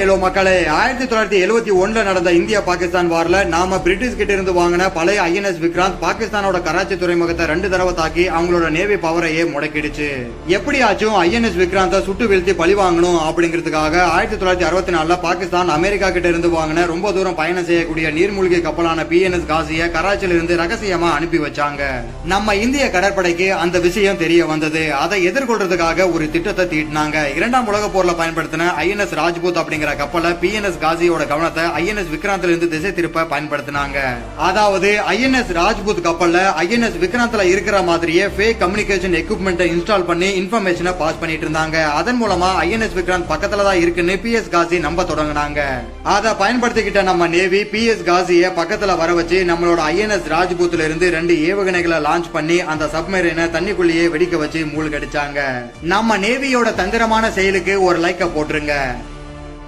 Hello மக்களே ஆயிரத்தி தொள்ளாயிரத்தி எழுவத்தி ஒன்றில் நடந்த இந்தியா பாகிஸ்தான் வாரில் நாம பிரிட்டிஷ் கிட்ட இருந்து வாங்கின பழைய ஐஎன்எஸ் விக்ராந்த் பாகிஸ்தானோட கராச்சி துறைமுகத்தை ரெண்டு தடவை தாக்கி அவங்களோட நேவி பவரையே முடக்கிடுச்சு. எப்படியாச்சும் ஐஎன்எஸ் விக்ராந்த சுட்டு வீழ்த்தி பழி வாங்கணும் அப்படிங்கிறதுக்காக ஆயிரத்தி தொள்ளாயிரத்தி அறுபத்தி நாலில் பாகிஸ்தான் அமெரிக்கா கிட்ட இருந்து வாங்கின ரொம்ப தூரம் பயணம் செய்யக்கூடிய நீர்மூழ்கி கப்பலான பிஎன்எஸ் காசிய கராச்சியில இருந்து ரகசியமா அனுப்பி வச்சாங்க. நம்ம இந்திய கடற்படைக்கு அந்த விஷயம் தெரிய வந்தது. அதை எதிர்கொள்றதுக்காக ஒரு திட்டத்தை தீட்டினாங்க. இரண்டாம் உலக போர்ல பயன்படுத்தின ஐஎன்எஸ் ராஜ்பூத் அப்படிங்கிற கப்பலை பிஎன்எஸ் காசியோட கவனத்தை ஐஎன்எஸ் விக்ராந்த்ல இருந்து திசை திருப்ப பயன்படுத்தினாங்க. அதாவது ஐஎன்எஸ் ராஜ்பூத் கப்பல்ல ஐஎன்எஸ் விக்ராந்த்ல இருக்கிற மாதிரியே ஃபேக் கம்யூனிகேஷன் எக்யூப்மெண்ட்டை இன்ஸ்டால் பண்ணி இன்ஃபர்மேஷனை பாஸ் பண்ணிட்டு இருந்தாங்க. அதன் மூலமா ஐஎன்எஸ் விக்ராந்த் பக்கத்துல தான் இருக்குன்னு பிஎஸ் காசி நம்ப தொடங்கினாங்க. அதை பயன்படுத்திக்கிட்ட நம்ம நேவி பிஎஸ் காசிய பக்கத்துல வர வச்சு நம்மளோட ஐஎன்எஸ் ராஜ்பூத்ல இருந்து ரெண்டு ஏவுகணைகளை லான்ச் பண்ணி அந்த சப்மரீனை தண்ணிக்குள்ளேயே வெடிக்க வச்சு மூழ்கடிச்சாங்க. நம்ம நேவியோட தந்திரமான செயலுக்கு ஒரு லைக்க போட்டுருங்க.